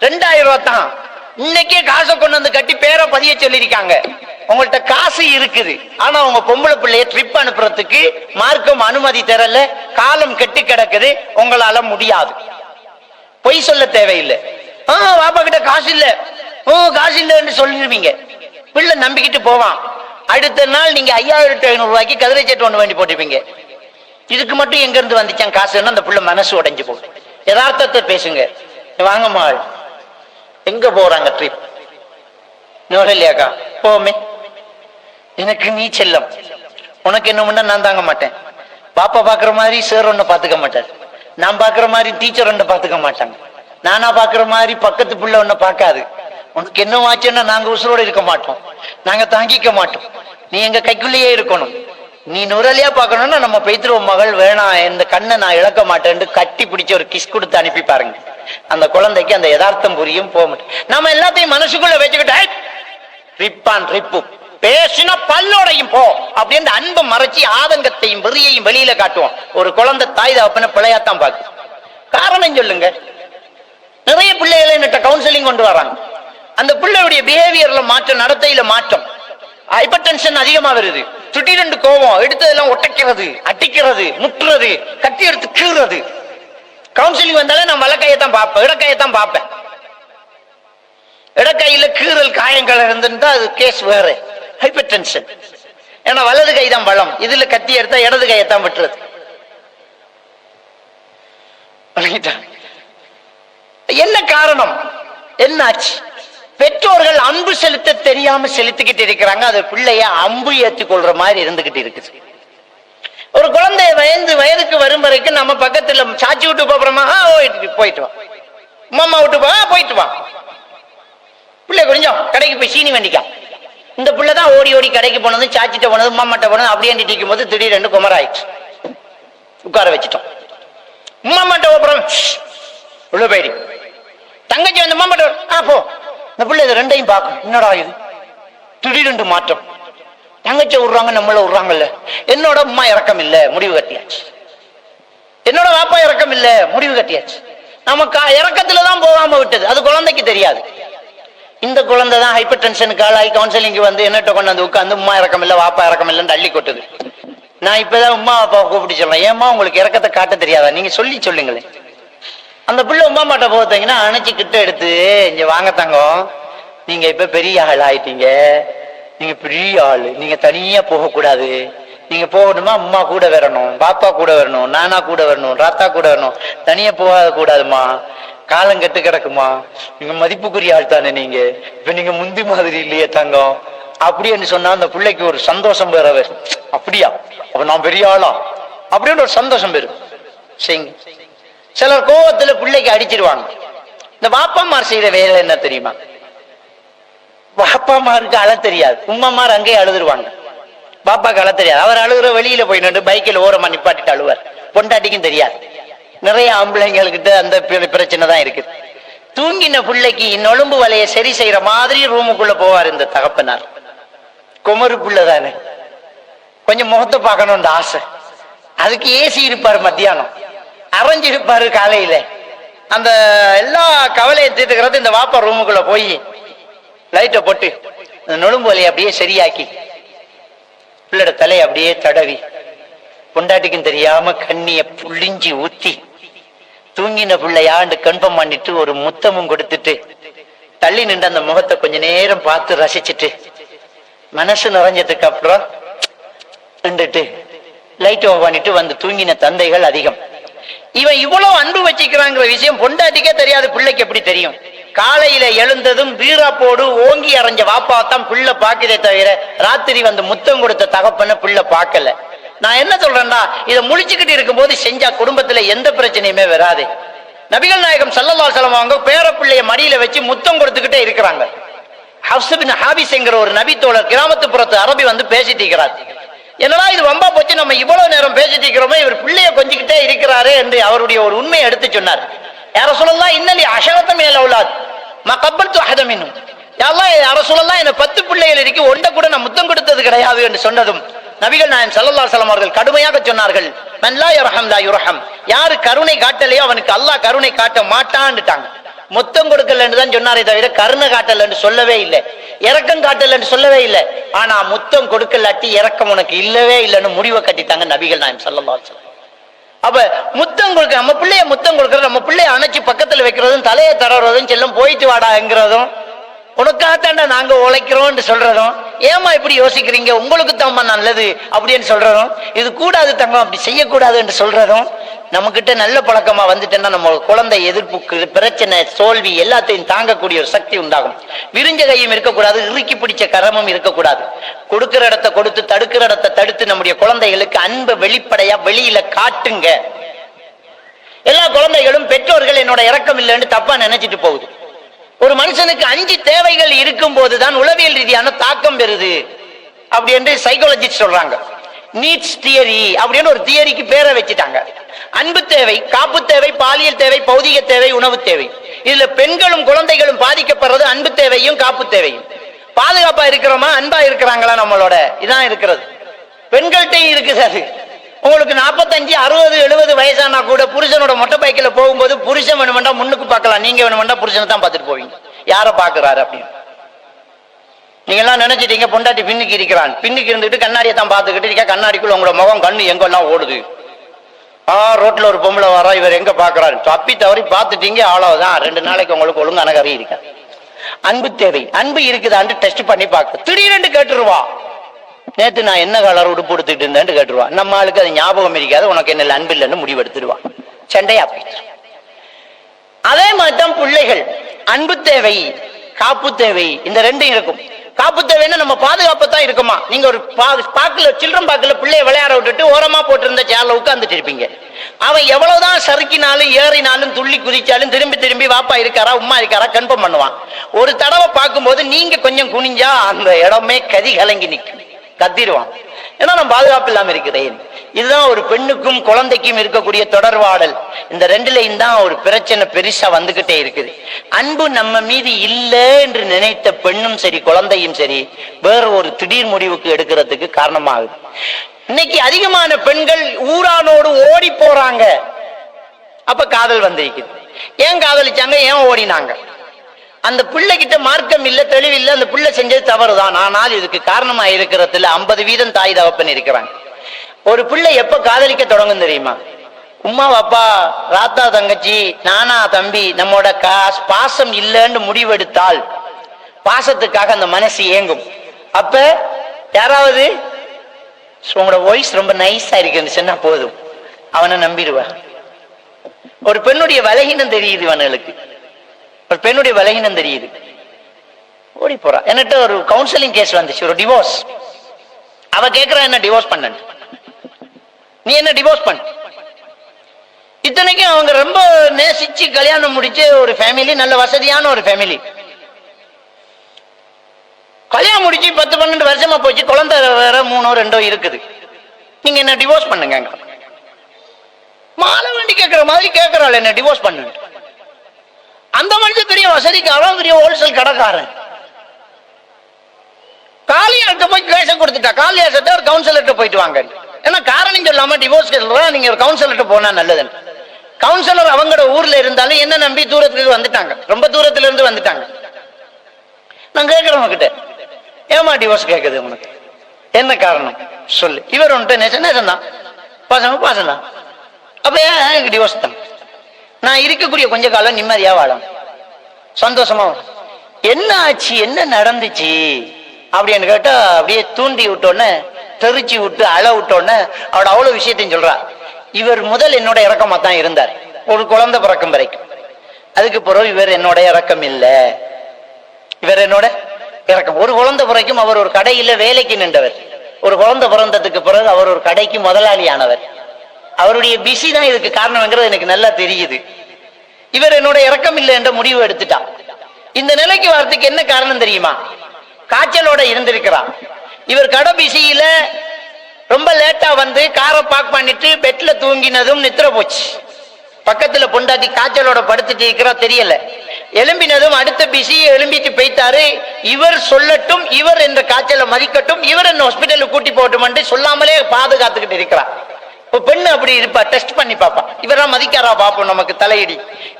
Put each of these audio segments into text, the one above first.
ரெண்டாயிரம் ரூபா தான் இன்னைக்கே காசை கொண்டு வந்து கட்டி பேரை பதிய சொல்லியிருக்காங்க. உங்கள்கிட்ட காசு இருக்குது. ஆனா உங்க பொம்பளை பிள்ளைய ட்ரிப் அனுப்புறதுக்கு மார்க்கம் அனுமதி தரல. காலம் கெட்டு கிடக்குது. உங்களால முடியாது. பொய் சொல்ல தேவையில்லை. ஆஹ் பாப்பா கிட்ட காசு இல்ல. ஓ காசு இல்லைன்னு சொல்லிடுவீங்க பிள்ளை நம்பிக்கிட்டு போவான். அடுத்த நாள் நீங்க ஐயாயிரத்தி ஐநூறு ரூபாய்க்கு கதிரை சேட்டு ஒண்ணு வேண்டி போட்டிருப்பீங்க. இதுக்கு மட்டும் எங்க இருந்து வந்துச்சான் காசுன்னு அந்த பிள்ளை மனசு உடைஞ்சு போகும் யதார்த்தத்தை பேசுங்க. வாங்கம்மா எங்க போறாங்க ட்ரிப் இல்லையாக்கா போமே. எனக்கு நீ செல்லம். உனக்கு என்ன முன்ன நான் தாங்க மாட்டேன். பாப்பா பாக்குற மாதிரி சார் ஒன்ன பாத்துக்க மாட்டார். நான் பாக்குற மாதிரி டீச்சர் ஒன்ன பாத்துக்க மாட்டாங்க. நானா பாக்குற மாதிரி பக்கத்து புள்ள ஒன்ன பாக்காது. உனக்கு என்ன ஆச்சுன்னா நாங்க உசுரோட இருக்க மாட்டோம். நாங்க தாங்கிக்க மாட்டோம். நீ எங்க கைக்குள்ளேயே இருக்கணும். நீ நுரலியா பார்க்கணும்னா நம்ம பைத்திருவ மகள் வேணாம் இந்த கண்ணை நான் இழக்க மாட்டேன்ட்டு கட்டி பிடிச்ச ஒரு கிஸ் கொடுத்து அனுப்பி பாருங்க. அந்த குழந்தைக்கு அந்த யதார்த்தம் புரியும் போக மாட்டேன் நம்ம எல்லாத்தையும் மனசுக்குள்ள வச்சுக்கிட்டு ரிப்பான் ரிப்பு பேசின பல்லோடையும் போ. அப்படின்னு அன்பை மறைச்சி ஆதங்கத்தையும் வெறியையும் வெளியில காட்டுவோம். ஒரு குழந்தை தாய் தகப்பன பிள்ளையாத்தான் பார்க்கும். காரணம் சொல்லுங்க. நிறைய பிள்ளைகளை என்கிட்ட கவுன்சிலிங் கொண்டு வராங்க. அந்த பிள்ளையுடைய பிஹேவியர்ல மாற்றம் நடத்தையில மாற்றம். ஹைப்பர் டென்ஷன் அதிகமா வருது. திடீரென்று கோவம் எடுத்ததெல்லாம் ஒட்டைக்கிறது அடிக்கிறது முட்டுறது கட்டி எடுத்து கீறுறது. கவுன்சிலிங் வந்தாலே நான் வலக்கையை தான் பார்ப்பேன் இடக்கையத்தான் பார்ப்பேன். இடக்கையில கீறல் காயங்கள் இருந்திருந்தா அது கேஸ் வேற. ஹைப்பர் டென்ஷன் ஏன்னா வலது கை தான் பலம் இதுல கத்தி எடுத்தா இடது கையை தான் விட்டுறது. என்ன காரணம்? என்ன ஆச்சு பெற்றோர்கள் அன்பு செலுத்த தெரியாம செலுத்திக்கிட்டு இருக்கிறாங்க. அது பிள்ளைய அம்பு ஏற்றி கொள்ற மாதிரி இருந்துகிட்டு இருக்குது. ஒரு குழந்தை வயது வயதுக்கு வரும் வரைக்கும் நம்ம பக்கத்துல சாச்சி விட்டு போறோமா? போயிட்டு வா. மாமா விட்டு போ. போயிட்டு வா. பிள்ளை கொஞ்சம் கடைக்கு போய் சீனி வண்டிக்கா. இந்த பிள்ளை தான் ஓடி ஓடி கடைக்கு போனது சாச்சிட்ட போனது மாமாட்ட போனது அப்படியே நிட்டிக்கும் போது திடீரென்று குமராயிடுச்சு. உட்கார வச்சுட்டோம். மாமாட்ட ஓப்புறம் உள்ள போயிடு. தங்கச்சி வந்து மாமாட்ட ஆ போ. இந்த பிள்ளை இது ரெண்டையும் பார்க்கும் என்னடா இது? திடீரென்று மாற்றம். தங்கச்சி விடுறாங்க நம்மள விடுறாங்கல்ல. என்னோட அம்மா இறக்கம் இல்ல முடிவு கட்டியாச்சு. என்னோட வாப்பா இறக்கம் இல்ல முடிவு கட்டியாச்சு. நமக்கு இறக்கத்துல தான் போகாம விட்டது. அது குழந்தைக்கு தெரியாது. இந்த குழந்தை தான் ஹைப்பர் டென்ஷனுக்கு ஆளாகி கவுன்சிலிங்க்கு வந்து என்னட்ட கொண்டு வந்து உட்காந்து உமா இறக்கம் இல்லை வாப்பா இறக்கம் இல்லைன்னு அள்ளி கொட்டுது. நான் இப்பதான் உமா அப்பா கூப்பிட்டு சொல்றேன். ஏம்மா உங்களுக்கு இறக்கத்தை காட்ட தெரியாதா? நீங்க சொல்லி சொல்லுங்களேன். அந்த பிள்ளை உமா மாட்ட போத்தீங்கன்னா அணைச்சு கிட்ட எடுத்து இங்க வாங்க தங்கம். நீங்க இப்ப பெரிய ஆள் ஆயிட்டீங்க. நீங்க பெரிய ஆள். நீங்க தனியா போக கூடாது நீங்க போகணுமா? அம்மா கூட வரணும். பாப்பா கூட வரணும். நானா கூட வரணும். ராத்தா கூட வரணும். தனியா போகாத கூடாதுமா. காலம் கெட்டு கிடக்குமா? நீங்க மதிப்புக்குரிய ஆள் தானே நீங்க. இப்ப நீங்க முந்தி மாதிரி இல்லையே தங்கம். அப்படின்னு சொன்னா அந்த பிள்ளைக்கு ஒரு சந்தோஷம் வேற அப்படியா? அப்ப நான் பெரிய ஆளா? அப்படின்னு ஒரு சந்தோஷம் பெறும் சரிங்க சிலர் கோவத்துல பிள்ளைக்கு அடிச்சிருவாங்க. இந்த வாப்பாமார் செய்யற வேலை என்ன தெரியுமா? வாப்பாமாருக்கு அழ தெரியாது. உம்மாமார் அங்கேயே அழுதுருவாங்க. பாப்பாக்கு அழ தெரியாது. அவர் அழுகுற வெளியில போய் நின்று பைக்கில் ஓரமா நிப்பாட்டிட்டு அழுவார். பொண்டாட்டிக்கும் தெரியாது. நிறைய ஆம்பளைங்கள்கிட்ட அந்த பிர- பிரச்சனை தான் இருக்கு. தூங்கின பிள்ளைக்கு நொழும்பு வலைய சரி செய்யற மாதிரி ரூமுக்குள்ள போவார் இந்த தகப்பனார். குமரு பிள்ளை தானே. கொஞ்சம் முகத்தை பார்க்கணும்னு ஆசை. அதுக்கு ஏசி இருப்பாரு மத்தியானம். அரைஞ்சிருப்பாரு காலையில. அந்த எல்லா கவலையை தீர்த்துக்கிறது இந்த வாப்பா ரூமுக்குள்ள போய் லைட்டை போட்டு இந்த நொழும்பு வலையை அப்படியே சரியாக்கி பிள்ளோட தலையை அப்படியே தடவி பொண்டாட்டிக்கும் தெரியாம கண்ணிய புள்ளிஞ்சி ஊத்தி தூங்கின பிள்ளையாண்டு கண்பம் பண்ணிட்டு ஒரு முத்தமும் கொடுத்துட்டு தள்ளி நின்று அந்த முகத்தை கொஞ்ச நேரம் பார்த்து ரசிச்சுட்டு மனசு நிறைஞ்சதுக்கு அப்புறம் நின்றுட்டு லைட் ஆஃப் பண்ணிட்டு வந்து தூங்கின தந்தைகள் அதிகம். இவன் இவ்வளவு அன்பு வச்சிக்கிறாங்கிற விஷயம் பொண்டாட்டிக்கே தெரியாது பிள்ளைக்கு எப்படி தெரியும்? காலையில எழுந்ததும் வீராப்போடு ஓங்கி அரைஞ்ச வாப்பா தான் பிள்ளை பாக்குதே தவிர ராத்திரி வந்து முத்தம் கொடுத்த தகப்பன பிள்ளை பார்க்கல. நான் என்ன சொல்றேன்னா இதை முழிச்சுக்கிட்டு இருக்கும்போது செஞ்சா குடும்பத்துல எந்த பிரச்சனையுமே வராது. நபிகள் நாயகம் சல்லல்லா அலைஹி அவங்க பேரப்பிள்ளைய மடியில வச்சு முத்தம் கொடுத்துக்கிட்டே இருக்கிறாங்க. ஹப்சபின் ஹாபிஸ்ங்கிற ஒரு நபி தோழர் கிராமத்துப்புறத்து அரபி வந்து பேசிட்டு இருக்கிறார். என்னடா இது வம்பா போச்சு நம்ம இவ்வளவு நேரம் பேசிட்டு இருக்கிறோமே இவர் பிள்ளைய கொஞ்சிக்கிட்டே இருக்கிறாரே என்று அவருடைய ஒரு உண்மையை எடுத்து சொன்னார். யார சொல்லலாம் இன்னலி அசகத்தமே மேல உள்ளாது மா கப்பல் துஹதம் இன்னும் யாரெல்லாம் யார சொல்லலாம் என்ன பத்து பிள்ளைகள் இருக்கு ஒன்றை கூட நான் முத்தம் கொடுத்தது கிடையாது என்று சொன்னதும் நபிகள் நாயன் சல்லல்லாஹு சலம் அவர்கள் கடுமையாக சொன்னார்கள். நல்லா யுரஹம் யர்ஹம் லா யாரு கருணை காட்டலையோ அவனுக்கு அல்லாஹ் கருணை காட்ட மாட்டான்ட்டாங்க முத்தம் கொடுக்கலன்னு தான் சொன்னாரே தவிர கருணை காட்டலன்னு சொல்லவே இல்லை. இறக்கம் காட்டலன்னு சொல்லவே இல்லை. ஆனா முத்தம் கொடுக்கலாட்டி இறக்கம் உனக்கு இல்லவே இல்லைன்னு முடிவை கட்டிட்டாங்க நபிகள் நாயம் சொல்லலாம் அலைஹி அப்ப முத்தம் கொடுக்க நம்ம பிள்ளைய முத்தம் கொடுக்கறது நம்ம பிள்ளைய அணைச்சு பக்கத்துல வைக்கிறதும் தலையை தரறதும் செல்லும் போயிட்டு வாடாங்கிறதும் உனக்காகத்தாண்டா நாங்க உழைக்கிறோம்னு சொல்றதும் ஏமா இப்படி யோசிக்கிறீங்க? உங்களுக்கு தாம்மா நல்லது அப்படின்னு சொல்றதும் இது கூடாது தங்கம் அப்படி செய்யக்கூடாது என்று சொல்றதும் நம்ம கிட்ட நல்ல பழக்கமா வந்துட்டேன்னா நம்ம குழந்தை எதிர்ப்புக்கு பிரச்சனை தோல்வி எல்லாத்தையும் தாங்கக்கூடிய ஒரு சக்தி உண்டாகும். விரிஞ்ச கையும் இருக்கக்கூடாது இறுக்கி பிடிச்ச கரமும் இருக்கக்கூடாது. கொடுக்கிற இடத்தை கொடுத்து தடுக்கிற இடத்தை தடுத்து நம்முடைய குழந்தைகளுக்கு அன்பை வெளிப்படையா வெளியில காட்டுங்க. எல்லா குழந்தைகளும் பெற்றோர்கள் என்னோட இறக்கம் இல்லைன்னு தப்பா நினைச்சிட்டு போகுது. ஒரு மனுஷனுக்கு அஞ்சு தேவைகள் இருக்கும் போதுதான் உளவியல் ரீதியான தாக்கம் பெறுது. அப்படி என்று சைக்காலஜிஸ்ட் சொல்றாங்க. நீட்ஸ் தியரி அப்படின்னு ஒரு தியரிக்கு பேரை வச்சுட்டாங்க. அன்பு தேவை காப்பு தேவை பாலியல் தேவை பௌதிக தேவை உணவு தேவை. இதுல பெண்களும் குழந்தைகளும் பாதிக்கப்படுறது அன்பு தேவையும் காப்பு தேவையும். பாதுகாப்பா இருக்கிறோமா? அன்பா இருக்கிறாங்களா நம்மளோட? இதான் இருக்கிறது. பெண்கள்கிட்டையும் இருக்குது சார் உங்களுக்கு நாற்பத்தஞ்சு அறுபது எழுபது வயசானா கூட புருஷனோட மொட்டை பைக்கில் போகும்போது புருஷன் வேணுமெண்டா முன்னுக்கு பார்க்கலாம். நீங்க வேணுமெண்டா புருஷனை தான் பார்த்துட்டு போவீங்க. யாரை பார்க்கறாரு அப்படின்னு. நீங்க எல்லாம் நினைச்சிட்டீங்க பொண்டாட்டி பின்னுக்கு இருக்கிறான். பின்னுக்கு இருந்துட்டு கண்ணாடியை தான் பார்த்துக்கிட்டு இருக்க. கண்ணாடிக்குள்ள உங்களோட முகம் கண்ணு எங்கெல்லாம் ஓடுது? ஆ ரோட்ல ஒரு பொம்பளை வரா இவர் எங்க பாக்குறாரு தப்பி தவறி பார்த்துட்டீங்க அவ்வளவுதான் ரெண்டு நாளைக்கு உங்களுக்கு ஒழுங்கு கறி இருக்க? அன்பு தேவை. அன்பு இருக்குதான்னு டெஸ்ட் பண்ணி பார்க்க. திடீரென்று கேட்டுருவா. நேத்து நான் என்ன கலர் உடுப்பு எடுத்துக்கிட்டு இருந்தேன்னு கேட்டுருவா. நம்ம ஆளுக்கு அது ஞாபகம் இருக்காது. உனக்கு என்ன அன்பு இல்லைன்னு முடிவெடுத்துருவா சண்டையா போயிடுச்சு. அதே மாதிரி தான் பிள்ளைகள். அன்பு தேவை காப்பு தேவை இந்த ரெண்டும் இருக்கும். காப்பு தேவைன்னா நம்ம பாதுகாப்பத்தான் இருக்குமா? நீங்க ஒரு பா- பாக்குல சில்ட்ரன் பாக்குல பிள்ளைய விளையாட விட்டுட்டு ஓரமா போட்டிருந்த சேர்ல உட்காந்துட்டு இருப்பீங்க அவன் எவ்வளவுதான் சறுக்கினாலும் ஏறினாலும் துள்ளி குதிச்சாலும் திரும்பி திரும்பி வாப்பா இருக்காரா உம்மா இருக்காரா கன்ஃபார்ம் பண்ணுவான். ஒரு தடவை பார்க்கும்போது நீங்க கொஞ்சம் குனிஞ்சா அந்த இடமே கதி கலங்கி நிற்கும். கத்திடுவான். ஏன்னா நான் பாதுகாப்பு இல்லாம இருக்கிறேன். இதுதான் ஒரு பெண்ணுக்கும் குழந்தைக்கும் இருக்கக்கூடிய தொடர்பாடல் இந்த ரெண்டுலையும் தான் ஒரு பிரச்சனை பெருசா வந்துகிட்டே இருக்குது. அன்பு நம்ம மீது இல்லை என்று நினைத்த பெண்ணும் சரி குழந்தையும் சரி வேற ஒரு திடீர் முடிவுக்கு எடுக்கிறதுக்கு காரணமாகுது. இன்னைக்கு அதிகமான பெண்கள் ஊரானோடு ஓடி போறாங்க. அப்ப காதல் வந்திருக்குது. ஏன் காதலிச்சாங்க? ஏன் ஓடினாங்க? அந்த பிள்ளைகிட்ட மார்க்கம் இல்ல தெளிவில்லை அந்த பிள்ளை செஞ்சது தவறுதான். ஆனால் இதுக்கு காரணமா இருக்கிறதுல ஐம்பது வீதம் தாய் தகப்பன் இருக்கிறாங்க. ஒரு பிள்ளை எப்ப காதலிக்க தொடங்கும் தெரியுமா? உம்மா அப்பா ராத்தா தங்கச்சி நானா தம்பி நம்மோட காசு பாசம் இல்லைன்னு முடிவெடுத்தால் பாசத்துக்காக அந்த மனசு ஏங்கும் அப்ப யாராவது? உங்களோட வாய்ஸ் ரொம்ப நைஸா இருக்குன்னு சொன்னா போதும். அவனை நம்பிடுவா. ஒரு பெண்ணுடைய வலகினம் தெரியுது அவனுக்கு ஒரு பெண்ணுடைய வலகினம் தெரியுது. ஓடி போறா. என்கிட்ட ஒரு கவுன்சிலிங் கேஸ் வந்துச்சு ஒரு டிவோர்ஸ் அவ கேட்கறா என்ன டிவோர்ஸ் பண்ண நீ என்ன டிவோர்ஸ் பண்ண? இத்தனைக்கும் அவங்க ரொம்ப நேசிச்சு கல்யாணம் முடிச்ச ஒரு ஃபேமிலி நல்ல வசதியான ஒரு ஃபேமிலி கல்யாணம் முடிச்சு பத்து பன்னெண்டு வருஷமா போச்சு குழந்தை வேற மூணோ ரெண்டோ இருக்குது. நீங்க என்ன டிவோர்ஸ் பண்ணுங்க மாலை வண்டி கேட்கிற மாதிரி கேட்கறாள் என்ன டிவோர்ஸ் பண்ணு. அந்த மனுஷன் பெரிய வசதிக்காரன் பெரிய ஹோல்சேல் கடைக்காரன். காளியார்கிட்ட போய் கேச கொடுத்துட்டா காளியார்கிட்ட ஒரு கவுன்சிலர்கிட்ட போயிட்டு வாங்க. ஏன்னா காரணம் சொல்லாம டிவோர்ஸ் சொல்றா நீங்க ஒரு கவுன்சிலர்கிட்ட போனா நல்லதுன்னு கவுன்சிலர் அவங்களோட ஊர்ல இருந்தாலும் என்ன நம்பி தூரத்துக்கு வந்துட்டாங்க? ரொம்ப தூரத்துல இருந்து வந்துட்டாங்க. நான் கேட்கிறேன் கிட்ட ஏமா டிவோர்ஸ் கேட்குது உனக்கு? என்ன காரணம்? சொல்லு. இவர் உன்கிட்ட நேசம் நேசம் தான் பாசம்? பாசம்? தான் அப்ப ஏன் எனக்கு டிவோர்ஸ் தான்? நான் இருக்கக்கூடிய கொஞ்ச காலம் நிம்மதியா வாழும் சந்தோஷமா என்ன ஆச்சு? என்ன நடந்துச்சு? அப்படின்னு கேட்டா அப்படியே தூண்டி விட்டோன்னே தெரிச்சு விட்டு அழ விட்டோன்னே அவட அவ்வளவு விஷயத்தையும் சொல்றா. இவர் முதல் என்னோட இறக்கமா தான் இருந்தார். ஒரு குழந்தை பிறக்கும் வரைக்கும். அதுக்கு பிறகு இவர் என்னோட இறக்கம் இல்லை. இவர் என்னோட இறக்கம். ஒரு குழந்தை பிறக்கும் அவர் ஒரு கடையில வேலைக்கு நின்றவர். ஒரு குழந்தை பிறந்ததுக்கு பிறகு அவர் ஒரு கடைக்கு முதலாளியானவர். அவருடைய பிஸி தான் இதுக்கு காரணம்ங்கிறது எனக்கு நல்லா தெரியுது. இவர் என்னோட இறக்கம் இல்லை என்ற முடிவு எடுத்துட்டான். இந்த நிலைக்கு வரத்துக்கு என்ன காரணம் தெரியுமா? காய்ச்சலோட இருந்திருக்கிறான். இவர் கடைபிசியில ரொம்ப லேட்டா வந்து காரை பார்க் பண்ணிட்டு பெட்ல தூங்கினதும் நித்திர போச்சு. பக்கத்துல பொண்டாட்டி காய்ச்சலோட படுத்துட்டு இருக்கிறா தெரியல. எலும்பினதும் அடுத்த பிசி எலும்பிட்டு போய்த்தாரு இவர் சொல்லட்டும் இவர் என்ற காய்ச்சலை மதிக்கட்டும் இவர் என்ன ஹாஸ்பிட்டலுக்கு கூட்டி போகட்டும் சொல்லாமலே பாதுகாத்துக்கிட்டு இருக்கிறார். இப்போ பெண்ணு அப்படி இருப்பா டெஸ்ட் பண்ணி பார்ப்பா. இவரா மதிக்காரா பார்ப்போம் நமக்கு தலையிடி.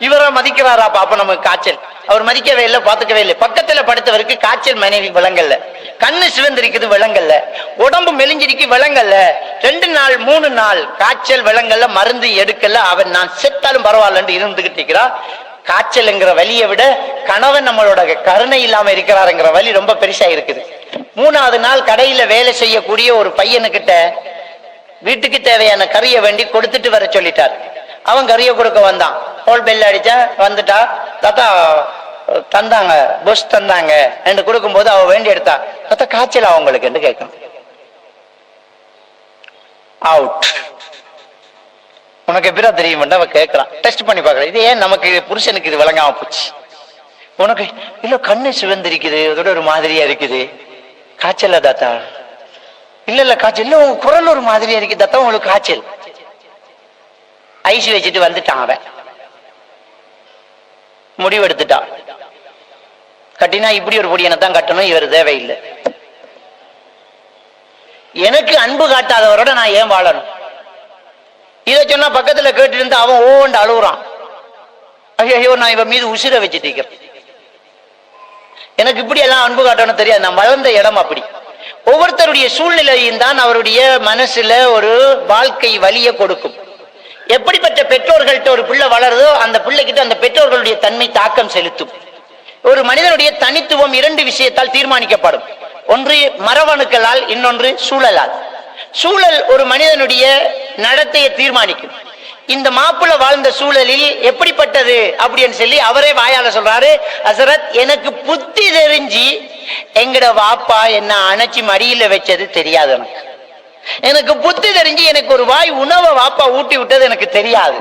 இவரா மதிக்கிறாரா பார்ப்போம் நமக்கு காய்ச்சல். அவர் மதிக்கவே இல்லை பார்த்துக்கவே இல்லை. பக்கத்துல படுத்தவருக்கு காய்ச்சல் மனைவி விளங்கல்ல கண்ணு சிவந்திருக்குது விளங்கல்ல உடம்பு மெலிஞ்சிருக்கு விளங்கல்ல ரெண்டு நாள் மூணு நாள் காய்ச்சல் விளங்கல்ல மருந்து எடுக்கல. அவன் நான் செத்தாலும் பரவாயில்லன்னு இருந்துகிட்டு இருக்கிறா. காய்ச்சல்ங்கிற வலியை விட கணவன் நம்மளோட கருணை இல்லாம இருக்கிறாருங்கிற வலி ரொம்ப பெருசா இருக்குது. மூணாவது நாள் கடையில வேலை செய்யக்கூடிய ஒரு பையனுக்கிட்ட வீட்டுக்கு தேவையான கறியை வேண்டி கொடுத்துட்டு வர சொல்லிட்டார். அவன் கறியை கொடுக்க வந்தான். ஹோல் பெல் அடிச்சா வந்துட்டா தாத்தா தந்தாங்க புஷ் தந்தாங்க என்று கொடுக்கும்போது அவ வேண்டி எடுத்தா தாத்தா காய்ச்சல் அவங்களுக்கு என்று கேட்கும் அவுட் உனக்கு எப்படா தெரியும் அவ கேட்கறான் டெஸ்ட் பண்ணி பார்க்கலாம். இது ஏன் நமக்கு புருஷனுக்கு இது விளங்காம போச்சு? உனக்கு இல்ல கண்ணு சிவந்திருக்குது அதோட ஒரு மாதிரியா இருக்குது. காய்ச்சல தாத்தா? இல்ல இல்ல காய்ச்சல். இல்ல உங்க குரல் ஒரு மாதிரியா இருக்கு. தாத்தா உங்களுக்கு காய்ச்சல். ஐசி வச்சுட்டு வந்துட்டான் அவன். முடிவெடுத்துட்டான். கட்டினா இப்படி ஒரு பொடியனை தான் கட்டணும். இவர் தேவையில்லை. எனக்கு அன்பு காட்டாதவரோட நான் ஏன் வாழணும்? இதை சொன்னா பக்கத்துல கேட்டு இருந்து அவன் ஓண்டு அழுகுறான் ஐயோ நான் இவன் மீது உசிர வச்சுட்டு எனக்கு இப்படி எல்லாம் அன்பு காட்டணும் தெரியாது. நான் வளர்ந்த இடம் அப்படி. ஒவ்வொருத்தருடைய சூழ்நிலையும் தான் அவருடைய மனசுல ஒரு வாழ்க்கை வலிய கொடுக்கும். எப்படிப்பட்ட பெற்றோர்கள்ட்ட ஒரு பிள்ளை வளருதோ அந்த பிள்ளைகிட்ட அந்த பெற்றோர்களுடைய தன்மை தாக்கம் செலுத்தும். ஒரு மனிதனுடைய தனித்துவம் இரண்டு விஷயத்தால் தீர்மானிக்கப்படும். ஒன்று மரபணுக்களால் இன்னொன்று சூழலால். சூழல் ஒரு மனிதனுடைய நடத்தையை தீர்மானிக்கும். இந்த மாப்பிள்ள வாழ்ந்த சூழலில் எப்படிப்பட்டது அப்படின்னு சொல்லி அவரே வாயால சொல்றாரு அசரத் எனக்கு புத்தி தெரிஞ்சு எங்கட வாப்பா என்ன அணைச்சி மடியில வச்சது தெரியாது எனக்கு. எனக்கு புத்தி தெரிஞ்சு எனக்கு ஒரு வாய் உணவை வாப்பா ஊட்டி விட்டது எனக்கு தெரியாது.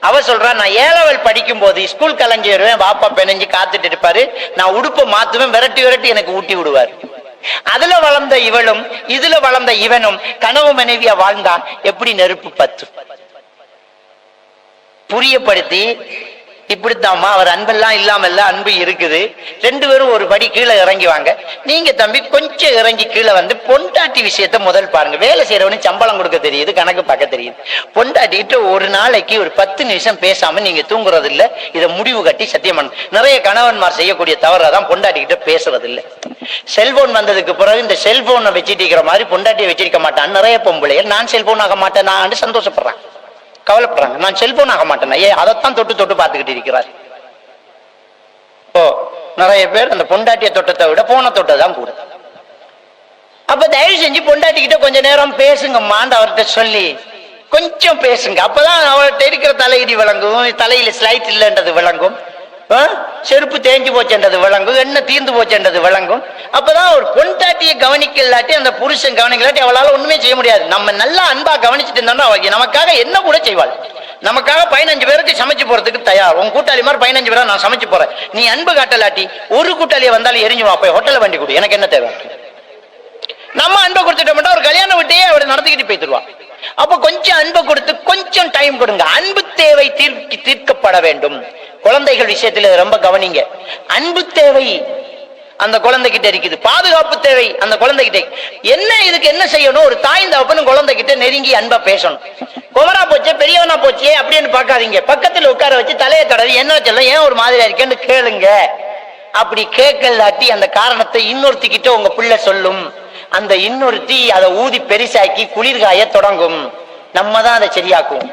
அவ சொல்றா நான் ஏழவல் படிக்கும் போது ஸ்கூல் கலைஞ்சி வருவேன் வாப்பா பெனஞ்சு காத்துட்டு இருப்பாரு. நான் உடுப்பை மாத்துவேன் விரட்டி விரட்டி எனக்கு ஊட்டி விடுவார். அதுல வளர்ந்த இவளும் இதுல வளர்ந்த இவனும் கனவு மனைவியா வாழ்ந்தா எப்படி நெருப்பு பத்து? புரியப்படுத்தி இப்படித்தாம்மா அவர் அன்பெல்லாம் இல்லாமல்ல அன்பு இருக்குது. ரெண்டு பேரும் ஒரு படி கீழே இறங்கி வாங்க. நீங்க தம்பி கொஞ்சம் இறங்கி கீழே வந்து பொண்டாட்டி விஷயத்த முதல் பாருங்க. வேலை செய்யறவனு சம்பளம் கொடுக்க தெரியுது கணக்கு பார்க்க தெரியுது. பொண்டாட்டிட்டு ஒரு நாளைக்கு ஒரு பத்து நிமிஷம் பேசாம நீங்க தூங்குறது இல்ல இதை முடிவு கட்டி சத்தியம் பண்ணு நிறைய கணவன்மார் செய்யக்கூடிய தவறதான் பொண்டாட்டிகிட்ட பேசுறது இல்ல செல்போன் வந்ததுக்கு பிறகு இந்த செல்போனை வச்சுட்டு இருக்கிற மாதிரி பொண்டாட்டியை வச்சிருக்க மாட்டான். நிறைய பொம்பளையர் நான் செல்போன் ஆக மாட்டேன்? நான் சந்தோஷப்படுறேன். கவலைப்படுறாங்க. நான் செல்போன் ஆக மாட்டேன். ஏ அதைத்தான் தொட்டு தொட்டு பார்த்துக்கிட்டு இருக்கிறார். ஓ நிறைய பேர் அந்த பொண்டாட்டிய தொட்டத்தை விட போன தொட்டை தான் கூட அப்ப தயவு செஞ்சு பொண்டாட்டிக்கிட்ட கொஞ்ச நேரம் பேசுங்கம்மான்னு அவர்கிட்ட சொல்லி கொஞ்சம் பேசுங்க. அப்பதான் அவர்கிட்ட இருக்கிற தலையிடி விளங்கும் தலையில ஸ்லைட் இல்லைன்றது விளங்கும். ஆ? செருப்பு தேஞ்சு போச்சுன்றது விளங்கும் என்ன தீர்ந்து போச்சென்றது விளங்கும். அப்பதான் ஒரு பொண்டாட்டியை கவனிக்கலாட்டி அந்த புருஷன் கவனிக்கலாட்டி அவளால ஒண்ணுமே செய்ய முடியாது. நம்ம நல்லா அன்பா கவனிச்சுட்டு இருந்தோம்னா அவள் நமக்காக என்ன கூட செய்வாள்? நமக்காக பதினஞ்சு பேருக்கு சமைச்சு போறதுக்கு தயார். உன் கூட்டாளி மாதிரி பதினஞ்சு பேரா நான் சமைச்சு போறேன். நீ அன்பு காட்டலாட்டி ஒரு கூட்டாளியை வந்தாலும் எரிஞ்சுவான் போய் ஹோட்டல்ல வண்டி கொடு. எனக்கு என்ன தேவை? நம்ம அன்பை கொடுத்துட்டோம்னா ஒரு கல்யாணம் விட்டே அவர் நடத்திக்கிட்டு போய்த்துருவான் அப்ப கொஞ்சம் அன்பை கொடுத்து கொஞ்சம் டைம் கொடுங்க. அன்பு தேவை தீர்க்க தீர்க்கப்பட வேண்டும். குழந்தைகள் விஷயத்துல ரொம்ப கவனிங்க. அன்பு தேவை அந்த குழந்தைகிட்ட இருக்குது. பாதுகாப்பு தேவை அந்த குழந்தைகிட்ட. என்ன இதுக்கு என்ன செய்யணும்? ஒரு தாய் தகப்பனும் குழந்தைகிட்ட நெருங்கி அன்பா பேசணும். குமரா போச்சே பெரியவனா போச்சே அப்படின்னு பார்க்காதீங்க. பக்கத்துல உட்கார வச்சு தலையை தடவி என்ன சொல்ல ஏன் ஒரு மாதிரியா இருக்கேன்னு கேளுங்க. அப்படி கேட்கலாட்டி அந்த காரணத்தை இன்னொருத்திக்கிட்ட உங்க பிள்ளை சொல்லும். அந்த இன்னொருத்தி அதை ஊதி பெருசாக்கி குளிர்காய தொடங்கும். நம்ம தான் அதை சரியாக்குவோம்.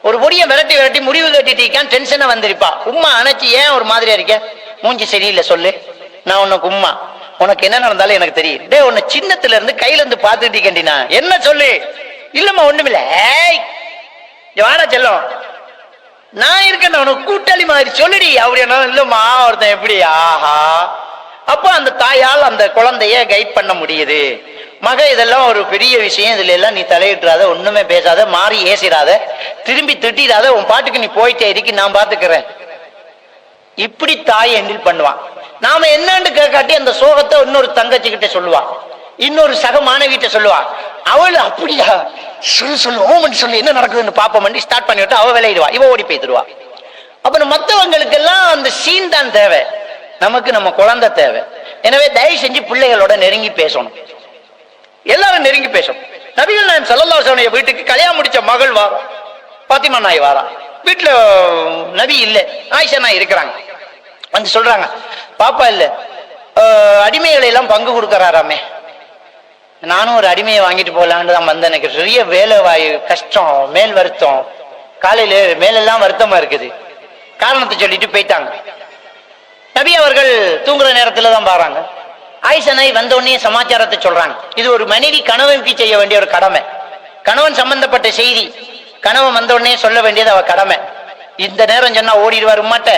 ஒரு பொடியை விரட்டி விரட்டி முடிவு கட்டிட்டிருக்கான் டென்ஷனை வந்திருப்பா. உம்மா அணைச்சி ஏன் ஒரு மாதிரியா இருக்க? மூஞ்சி சரியில்லை சொல்லு. நான் உனக்கு உம்மா உனக்கு என்ன நடந்தாலும் எனக்கு தெரியும். டே உன்னை சின்னத்துல இருந்து கையில இருந்து பாத்துக்கிட்டு இருக்கேன்டி என்ன சொல்லு? இல்லம்மா ஒண்ணுமில்ல. வாடா செல்லம். நான் இருக்கேன் உனக்கு கூட்டாளி மாதிரி. சொல்லுடி அப்படின்னா இல்லம்மா ஒருத்தன் எப்படி ஆஹா. அப்போ அந்த தாயால் அந்த குழந்தைய கைட் பண்ண முடியுது. மக இதெல்லாம் ஒரு பெரிய விஷயம். இதுல எல்லாம் நீ தலையிட்டுறாத ஒண்ணுமே பேசாத மாறி ஏசிடாத திரும்பி திட்டிடாத உன் பாட்டுக்கு நீ போயிட்டே இருக்கு நான் பாத்துக்கிறேன். இப்படி தாய் ஹேண்டில் பண்ணுவான். நாம என்னன்னு கேட்காட்டி அந்த சோகத்தை இன்னொரு தங்கச்சி கிட்ட சொல்லுவான் இன்னொரு சக மாணவிகிட்ட சொல்லுவான் அவள் அப்படியா? சொல்லு சொல்லு ஓமன் சொல்லு என்ன நடக்குதுன்னு பாப்போம் ஸ்டார்ட் பண்ணிவிட்டு அவள் விளையிடுவா. இவ ஓடி போய்த்துருவா அப்புறம் மற்றவங்களுக்கெல்லாம் அந்த சீன் தான் தேவை. நமக்கு நம்ம குழந்தை தேவை. எனவே தயவு செஞ்சு பிள்ளைகளோட நெருங்கி பேசணும். எல்லாரும் நெருங்கி பேசும். நபிகள் நாயம் சல்லல்லாஹுடைய வீட்டுக்கு கல்யாணம் முடிச்ச மகள் வாரம் பாத்திமா நாய் வாரா. வீட்டுல நபி இல்லை ஆயிஷா நாய் இருக்கிறாங்க. வந்து சொல்றாங்க பாப்பா இல்ல அடிமைகளை எல்லாம் பங்கு கொடுக்கறாராமே. நானும் ஒரு அடிமையை வாங்கிட்டு போகலான்னு தான் வந்தேன். எனக்கு பெரிய வேலை வாயு கஷ்டம் மேல் வருத்தம். காலையில மேலெல்லாம் வருத்தமா இருக்குது. காரணத்தை சொல்லிட்டு போயிட்டாங்க. நபி அவர்கள் தூங்குற நேரத்துல தான் பாருங்க ஆயிஷனை வந்தோடனே சமாச்சாரத்தை சொல்றாங்க. இது ஒரு மனைவி கணவனுக்கு செய்ய வேண்டிய ஒரு கடமை. கணவன் சம்பந்தப்பட்ட செய்தி கணவன் வந்தோடனே சொல்ல வேண்டியது அவ கடமை. இந்த நேரம் சொன்னா ஓடிடுவாரு மாட்ட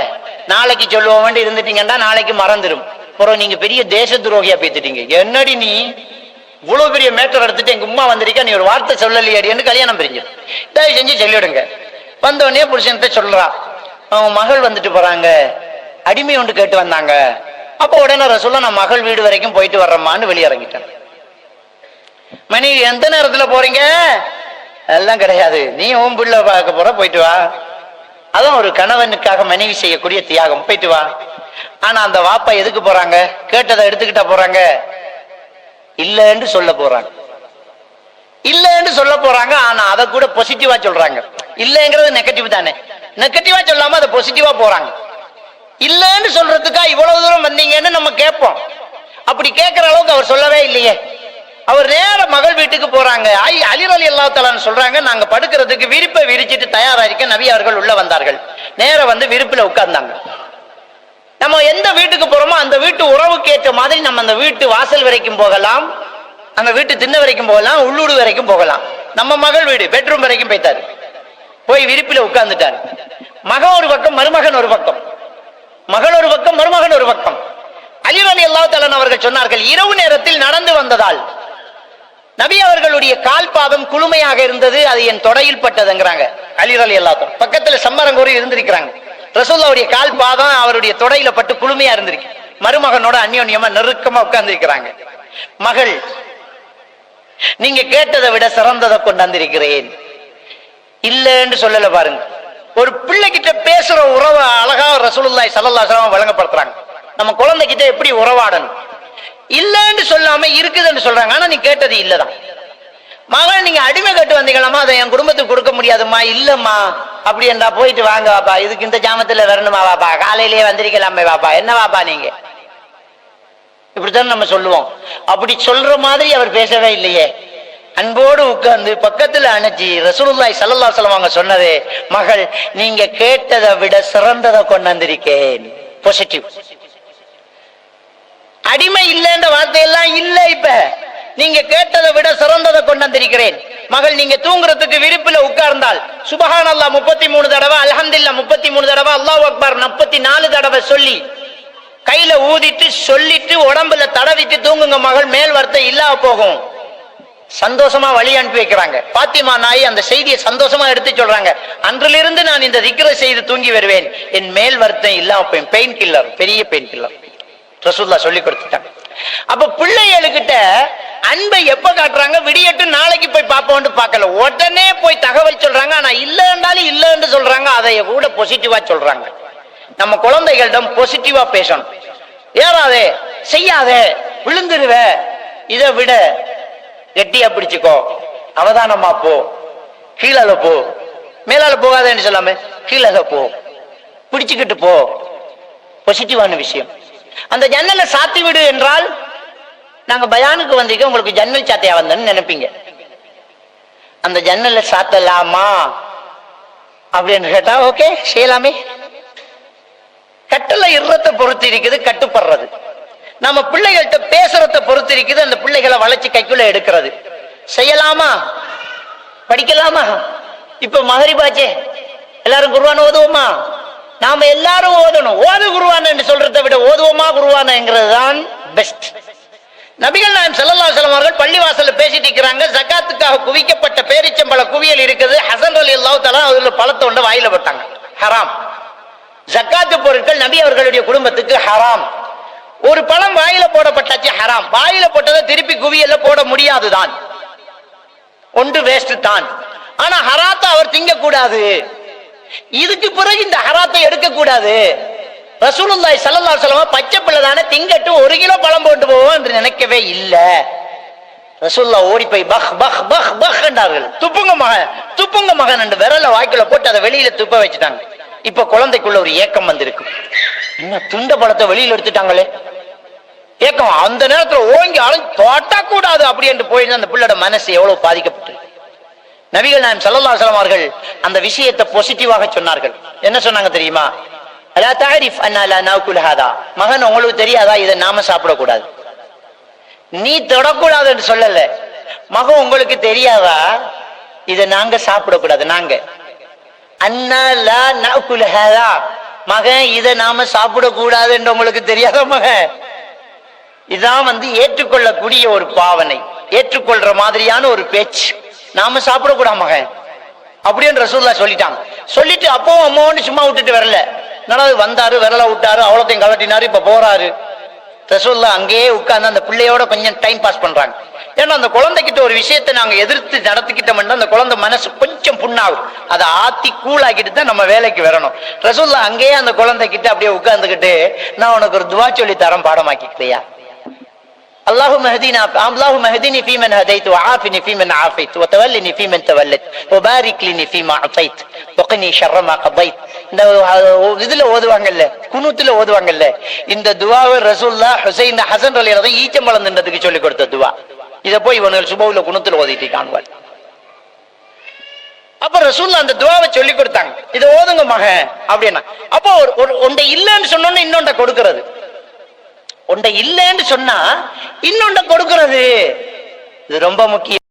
நாளைக்கு சொல்லுவோம் வேண்டி இருந்துட்டீங்கன்னா நாளைக்கு மறந்துடும் அப்புறம் நீங்க பெரிய தேச துரோகியா பேத்துட்டீங்க என்னடி நீ? இவ்வளவு பெரிய மேட்டர் எடுத்துட்டு எங்க உமா வந்திருக்கா? நீ ஒரு வார்த்தை சொல்லலையாடின்னு கல்யாணம் பிரிஞ்சு தயவு செஞ்சு சொல்லிவிடுங்க. வந்த புருஷன்கிட்ட சொல்றா அவன் மகள் வந்துட்டு போறாங்க. அடிமை ஒன்று கேட்டு வந்தாங்க. அப்போ உடனே ரசூல்லா நான் மகள் வீடு வரைக்கும் போயிட்டு வர்றேம்மான்னு வெளியிறங்கிட்டேன். மனைவி எந்த நேரத்தில் போறீங்க? எல்லாம் கிடையாது. நீ உன் பிள்ளை பார்க்க போற போயிட்டு வா. அதான் ஒரு கணவனுக்காக மனைவி செய்யக்கூடிய தியாகம். போயிட்டு வா. ஆனா அந்த வாப்பா எதுக்கு போறாங்க? கேட்டதை எடுத்துக்கிட்டா போறாங்க? இல்லைன்னு சொல்ல போறாங்க. இல்லைன்னு சொல்ல போறாங்க ஆனா அதை கூட பாசிட்டிவா சொல்றாங்க. இல்லைங்கிறது நெகட்டிவ் தானே. நெகட்டிவா சொல்லாம அதை பாசிட்டிவா போறாங்க. இல்லைன்னு சொல்றதுக்கா இவ்வளவு தூரம் வந்தீங்கன்னு நம்ம கேட்போம். அப்படி கேட்கிற அளவுக்கு அவர் சொல்லவே இல்லையே. அவர் நேர மகள் வீட்டுக்கு போறாங்க. ஐ அலிர் அலி அல்லா சொல்றாங்க நாங்க படுக்கிறதுக்கு விரிப்பை விரிச்சிட்டு தயாரா இருக்க நபி அவர்கள் உள்ள வந்தார்கள். நேர வந்து விருப்பில் உட்கார்ந்தாங்க. நம்ம எந்த வீட்டுக்கு போறோமோ அந்த வீட்டு உறவுக்கு ஏற்ற மாதிரி நம்ம அந்த வீட்டு வாசல் வரைக்கும் போகலாம். அந்த வீட்டு திண்ண வரைக்கும் போகலாம் உள்ளூடு வரைக்கும் போகலாம். நம்ம மகள் வீடு பெட்ரூம் வரைக்கும் போய்த்தாரு போய் விரிப்பில உட்கார்ந்துட்டாரு. மகன் ஒரு பக்கம் மருமகன் ஒரு பக்கம். மகள் ஒரு பக்கம் மருமகன் ஒரு பக்கம். அலிர் அலி தலன் அவர்கள் சொன்னார்கள் இரவு நேரத்தில் நடந்து வந்ததால். நபி அவர்களுடைய கால் பாதம் குளுமையாக இருந்தது அது என் தொடையில் பட்டதுங்கிறாங்க. அலிர் அலி அல்லா பக்கத்துல சம்மரங்கூரி இருந்திருக்கிறாங்க. ரசூல்லாவுடைய கால் பாதம் அவருடைய தொடையில பட்டு குளுமையா இருந்திருக்கு. மருமகனோட அந்யோன்யமா நெருக்கமா உட்கார்ந்து இருக்கிறாங்க மகள் நீங்க கேட்டதை விட சிறந்ததை கொண்டாந்திருக்கிறேன் இல்லைன்னு சொல்லல பாருங்க. ஒரு பிள்ளைகிட்ட பேசுற உறவை அழகா ரசூலுல்லாய் சல்லல்லாஹு வழங்கப்படுத்துறாங்க. நம்ம குழந்தைகிட்ட எப்படி உறவாடணும்? இல்லைன்னு சொல்லாம இருக்குதுன்னு சொல்றாங்க. ஆனா நீ கேட்டது இல்லதான். மகன் நீங்க அடிமை கட்டு வந்தீங்களாமா அதை என் குடும்பத்துக்கு கொடுக்க முடியாதும்மா. இல்லம்மா. அப்படி என்றா போயிட்டு வாங்க வாப்பா இதுக்கு இந்த ஜாமத்துல வரணுமா வாப்பா காலையிலேயே வந்திருக்கலாமே வாப்பா என்ன வாப்பா நீங்க? இப்படித்தான் நம்ம சொல்லுவோம். அப்படி சொல்ற மாதிரி அவர் பேசவே இல்லையே. அன்போடு உட்கார்ந்து பக்கத்துல அணைச்சி ரசூலுல்லாய் சல்லல்லா சொல்லுவாங்க சொன்னது மகள் நீங்க கேட்டதை விட சிறந்ததை கொண்டாந்திருக்கேன் பாசிட்டிவ் அடிமை இல்லைன்ற வார்த்தையெல்லாம் இல்ல இப்ப. நீங்க கேட்டதை விட சிறந்ததை கொண்டாந்திருக்கிறேன் மகள் நீங்க தூங்குறதுக்கு விருப்பில உட்கார்ந்தால் சுபஹான் அல்லா முப்பத்தி மூணு தடவை அலஹந்தில்லா முப்பத்தி மூணு தடவை அல்லாஹ் அக்பர் முப்பத்தி நாலு தடவை சொல்லி கையில ஊதிட்டு சொல்லிட்டு உடம்புல தடவிட்டு தூங்குங்க மகள் மேல் வார்த்தை இல்லாம போகும். சந்தோஷமா வழி அனுப்பி வைக்கிறாங்க. பாத்திமா நாய் அந்த செய்தியை சந்தோஷமா எடுத்து சொல்றாங்க. அன்றிலிருந்து நான் இந்த திக்ர செய்து தூங்கி வருவேன். என் மேல் வருத்தம் இல்லாம போய் பெயின் கில்லர் பெரிய பெயின் கில்லர் ரசூல்லா சொல்லி கொடுத்துட்டாங்க. அப்ப பிள்ளைகளுக்கிட்ட அன்பை எப்ப காட்டுறாங்க? விடியட்டு நாளைக்கு போய் பார்ப்போம்னு பார்க்கல. உடனே போய் தகவல் சொல்றாங்க. ஆனா இல்லைன்றாலும் இல்லைன்னு சொல்றாங்க. அதை கூட பாசிட்டிவா சொல்றாங்க. நம்ம குழந்தைகளிடம் பாசிட்டிவா பேசணும். ஏறாதே செய்யாதே விழுந்துருவ இதை விட. கெட்டியா பிடிச்சுக்கோ. அவதானமா போ. கீழால போ. மேலால போகாதேன்னு சொல்லாம கீழால போ. பிடிச்சுக்கிட்டு போ. பாசிட்டிவான விஷயம். அந்த ஜன்னலை சாத்தி விடு என்றால் நாங்க பயானுக்கு வந்திருக்க உங்களுக்கு ஜன்னல் சாத்தியா வந்தேன்னு நினைப்பீங்க. அந்த ஜன்னலை சாத்தலாமா? அப்படின்னு கேட்டா ஓகே செய்யலாமே. கட்டளை இருத்தை பொறுத்து இருக்குது கட்டுப்படுறது. நம்ம பிள்ளைகள்கிட்ட பேசுறத பொறுத்து இருக்குது அந்த பிள்ளைகளை வளைச்சு கைக்குள்ள எடுக்கிறது. செய்யலாமா? படிக்கலாமா? இப்ப மகரிபாச்சே எல்லாரும் குருவான ஓதுவோமா? நாம எல்லாரும் ஓதணும். ஓது குருவான என்று சொல்றதை விட ஓதுவோமா குருவானங்கிறது தான் பெஸ்ட் நபிகள் நாயம் செல்லல்லா செல்லம் அவர்கள் பள்ளிவாசல்ல பேசிட்டு இருக்கிறாங்க. ஜகாத்துக்காக குவிக்கப்பட்ட பேரிச்சம்பள குவியல் இருக்குது. ஹசன் அலி அல்லா தலா அதுல பழத்தை ஒன்று வாயில போட்டாங்க. ஹராம். ஜக்காத்து பொருட்கள் நபி அவர்களுடைய குடும்பத்துக்கு ஹராம். ஒரு பழம் வாயில போடப்பட்டாச்சு ஹராம். வாயில போட்டதை திருப்பி குவியல்ல போட முடியாதுதான். ஒன்று வேஸ்ட் தான். ஆனா ஹராத்தை அவர் திங்க கூடாது இதுக்கு பிறகு இந்த ஹராத்தை எடுக்க கூடாது ரசூலுல்லாஹி ஸல்லல்லாஹு பச்சை பிள்ளை தானே திங்கட்டு ஒரு கிலோ பழம் போட்டு போவோம் என்று நினைக்கவே இல்லை. ரசூல்லா ஓடி போய் பஹ் பஹ் பஹ் பஹ் என்றார்கள். துப்புங்க மகன் துப்புங்க மகன் என்று விரல வாய்க்குள்ள போட்டு அதை வெளியில துப்ப வச்சுட்டாங்க. இப்ப குழந்தைக்குள்ள ஒரு ஏக்கம் வந்திருக்கு. என்ன துண்ட பழத்தை வெளியில எடுத்துட்டாங்களே? ஏக்கம் அந்த நேரத்தில் ஓங்கி அழைஞ்சு தொட்டா அப்படி என்று போயிருந்த அந்த பிள்ளோட மனசு எவ்வளவு பாதிக்கப்பட்டு நபிகள் நாயம் சல்லா அலைஹி அவர்கள் அந்த விஷயத்தை பாசிட்டிவாக சொன்னார்கள். என்ன சொன்னாங்க தெரியுமா? அலா தாரிஃப் அண்ணா லா மகன் உங்களுக்கு தெரியாதா? இதை நாம சாப்பிடக்கூடாது. நீ தொடக்கூடாது என்று சொல்லல. மகன் உங்களுக்கு தெரியாதா? இதை நாங்க சாப்பிடக்கூடாது நாங்க. அண்ணா லா நாக்குல் மகன் இதை நாம சாப்பிடக்கூடாது என்று உங்களுக்கு தெரியாதா மகன்? இதான் வந்து ஏற்றுக்கொள்ளக்கூடிய ஒரு பாவனை. ஏற்றுக்கொள்ற மாதிரியான ஒரு பேச்சு. நாம சாப்பிடக்கூடாது மகன்? அப்படின்னு ரசூல்லா சொல்லிட்டாங்க. சொல்லிட்டு அப்போ அம்மாவோன்னு சும்மா விட்டுட்டு வரல. நல்லது வந்தாரு விரல விட்டாரு அவ்வளோத்தையும் கலட்டினாரு இப்ப போறாரு. ரசூல்லா அங்கேயே உட்கார்ந்து அந்த பிள்ளையோட கொஞ்சம் டைம் பாஸ் பண்றாங்க. ஏன்னா அந்த குழந்தைகிட்ட ஒரு விஷயத்தை நாங்க எதிர்த்து நடத்திக்கிட்டோம்னா அந்த குழந்தை மனசு கொஞ்சம் புண்ணாகும். அதை ஆத்தி கூழாக்கிட்டு தான் நம்ம வேலைக்கு வரணும். ரசூல்லா அங்கேயே அந்த குழந்தைகிட்ட அப்படியே உட்கார்ந்துக்கிட்டு நான் உனக்கு ஒரு துவா சொல்லி தரம் பாடமாக்கிக்கிறியா? اللهم اهدنا اللهم اهدني فيمن هديت وعافني فيمن عافيت وتولني فيمن توليت وبارك لي فيما اعطيت وقني شر ما قضيت இந்த இதுல ஓதுவாங்கல்ல குனூத்துல ஓதுவாங்கல்ல இந்த துவாவை ரசூல்லா ஹுசைன் ஹசன் அலி ரதம் ஈச்சம்பழம் தின்றதுக்கு சொல்லி கொடுத்த துவா இத போய் இவனுக்கு சுபவுல குணத்துல ஓதிட்டு காணுவாள் அப்ப ரசூல்லா அந்த துவாவை சொல்லி கொடுத்தாங்க இதை ஓதுங்க மகன் அப்படின்னா அப்போ ஒரு ஒரு- ஒன்றை இல்லைன்னு சொன்னோன்னு இன்னொன்றை கொடுக்கிறது ஒன்றை இல்லைன்னு சொன்னா இன்னொன்றை கொடுக்கிறது. இது ரொம்ப முக்கியம்.